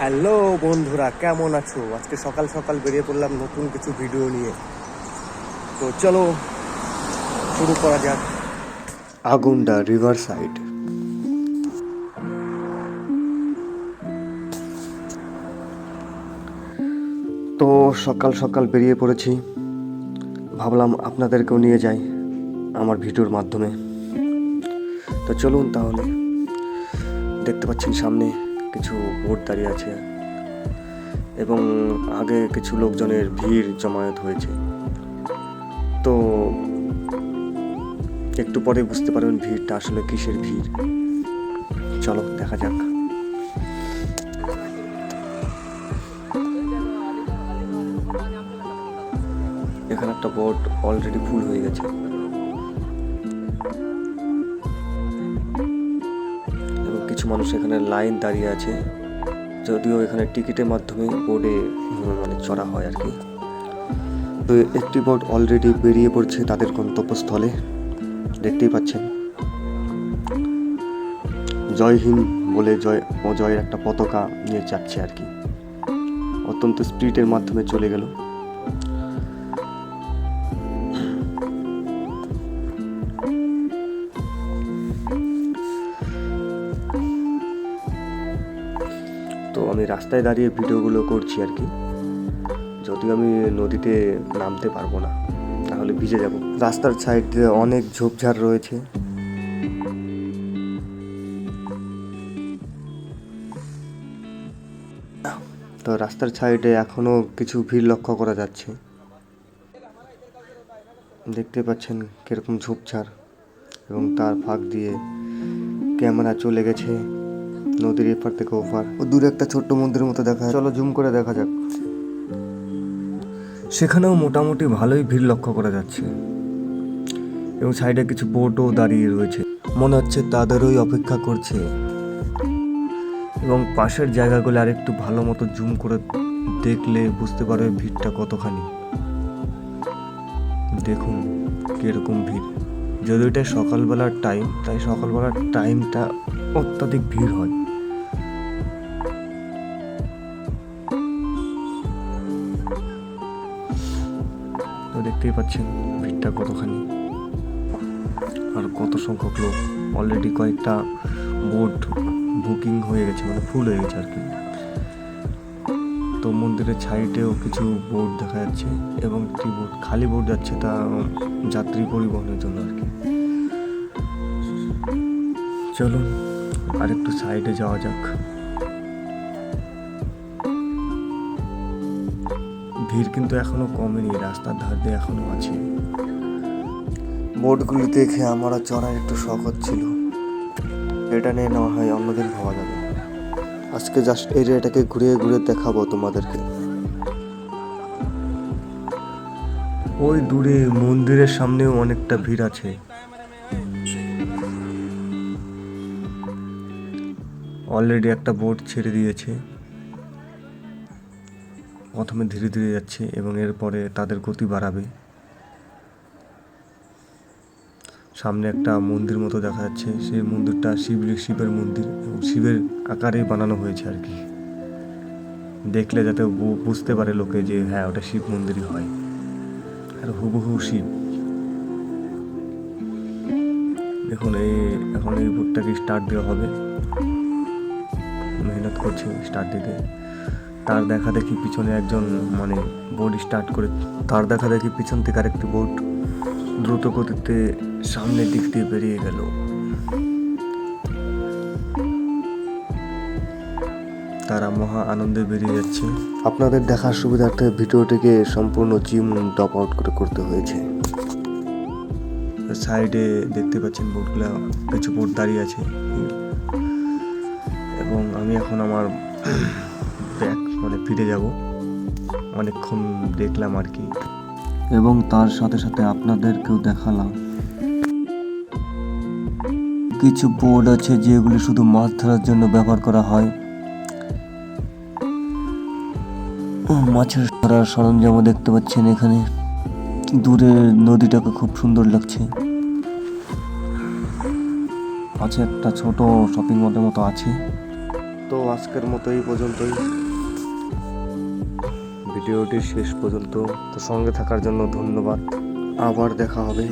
Hello বন্ধুরা, কেমন আছো? আজকে সকাল সকাল বেরিয়ে পড়লাম নতুন কিছু ভিডিও নিয়ে। তো চলো, শুরু করা যাক। আগুন্ডা রিভার সাইড তো সকাল সকাল বেরিয়ে পড়েছি। ভাবলাম আপনাদেরকেও নিয়ে যাই আমার ভিডিওর মাধ্যমে। তো চলুন তাহলে, দেখতে পাচ্ছেন সামনে কিছু বোট দাঁড়িয়ে আছে এবং আগে কিছু লোকজনের ভিড় জমায়েত হয়েছে। তো একটু পরে বুঝতে পারবেন ভিড়টা আসলে কিসের ভিড়। চলো, দেখা যাক। এখানে একটা বোট অলরেডি ফুল হয়ে গেছে। মানুষ এখানে লাইন দাঁড়িয়ে আছে। যদিও এখানে টিকিটের মাধ্যমে বোর্ডে মানে চড়া হয় আর কি। তো একটি বোর্ড অলরেডি বেরিয়ে পড়ছে তাদের গন্তব্যস্থলে। দেখতেই পাচ্ছেন। জয় হিন্দ বলে জয়, অজয়ের একটা পতাকা নিয়ে যাচ্ছে আর কি। অত্যন্ত স্পিডের মাধ্যমে চলে গেল। তো আমি রাস্তায় দাঁড়িয়ে ভিডিওগুলো করছি আর কি। যদিও আমি নদীতে নামতে পারব না, তাহলে ভিজে যাব। রাস্তার সাইড অনেক ঝোপঝাড় রয়েছে। তো রাস্তার সাইডে এখনও কিছু ভিড় লক্ষ্য করা যাচ্ছে। দেখতে পাচ্ছেন কীরকম ঝোপঝাড় এবং তার ফাঁক দিয়ে ক্যামেরা চলে গেছে। নদীর এপার থেকে ওপার। ও দূরে একটা ছোট্ট মন্দিরের মতো দেখা। চলো জুম করে দেখা যাক। সেখানেও মোটামুটি ভালোই ভিড় লক্ষ্য করা যাচ্ছে। এবং সাইডে কিছু বোটও দাঁড়িয়ে রয়েছে। মনে হচ্ছে তাদেরই অপেক্ষা করছে। এবং পাশের জায়গাগুলো আরেকটু ভালো মতো জুম করে দেখলে বুঝতে পারবে ভিড়টা কতখানি। দেখুন কীরকম ভিড়। যদি এটা সকালবেলার টাইম তাই সকালবেলার টাইমটা অত্যাধিক ভিড় হয়। তো দেখতেই পাচ্ছেন ভিড়টা কতখানি। আর কত সংখ্যক লোক। অলরেডি কয়েকটা বোট বুকিং হয়ে গেছে মানে ফুল হয়ে গেছে আর কি। তো মন্দিরের সাইডেও কিছু বোট দেখা যাচ্ছে এবং একটি বোট খালি বোট যাচ্ছে তা যাত্রী পরিবহনের জন্য আর কি। চলুন। আর একটু সাইডে যাওয়া যাক। ভিড় কিন্তু এখনও কমেনি রাস্তার ধার দিয়ে এখনও আছে। বোটগুলি দেখে আমারও চড়ার একটু শখ হচ্ছিল। এটা নিয়ে নেওয়া হয় অন্যদিন ভাবা যাবে। আজকে জাস্ট এরিয়াটাকে ঘুরিয়ে ঘুরিয়ে দেখাবো তোমাদেরকে। ওই দূরে মন্দিরের সামনেও অনেকটা ভিড় আছে। অলরেডি একটা বোট ছেড়ে দিয়েছে। প্রথমে ধীরে ধীরে যাচ্ছে এবং এরপরে তাদের গতি বাড়াবে। সামনে একটা মন্দির মতো দেখা যাচ্ছে। সেই মন্দিরটা শিব শিবের মন্দির এবং শিবের আকারে বানানো হয়েছে আর কি। দেখলে যাতে বুঝতে পারে লোকে যে হ্যাঁ ওটা শিব মন্দিরই হয়। আর হুবহু শিব। দেখুন, এই এখন এই বোটটাকে স্টার্ট দেওয়া হবে। মেহনত করছে স্টার্ট দিতে। তার দেখা দেখি পিছনে একজন মানে বোর্ড স্টার্ট করে তার দেখা দেখি পিছন থেকে আরেকটি বোর্ড দ্রুত গতিতে সামনের দিক দিয়ে বেরিয়ে গেল। তারা মহা আনন্দে বেরিয়ে যাচ্ছে। আপনাদের দেখার সুবিধার্থে ভিডিওটিকে সম্পূর্ণ জিম টপ আউট করে করতে হয়েছে। সাইডে দেখতে পাচ্ছেন বোটগুলা কিছু বোর্ড দাঁড়িয়ে আছে। এবং আমি এখন আমার ব্যাক মানে ফিরে যাব। অনেকক্ষণ দেখলাম আর কি। এবং তার সাথে সাথে আপনাদেরকেও দেখালাম। কিছু বোর্ড আছে যেগুলি শুধু মাছ ধরার জন্য ব্যবহার করা হয়। মাছের ধরার সরঞ্জামও দেখতে পাচ্ছেন এখানে। দূরে নদীটাকে খুব সুন্দর লাগছে। আছে একটা ছোট শপিং মলের মতো আছে। তো আজকের মতো এই পর্যন্তই। ভিডিওটি শেষ পর্যন্ত। তো সঙ্গে থাকার জন্য ধন্যবাদ। আবার দেখা হবে।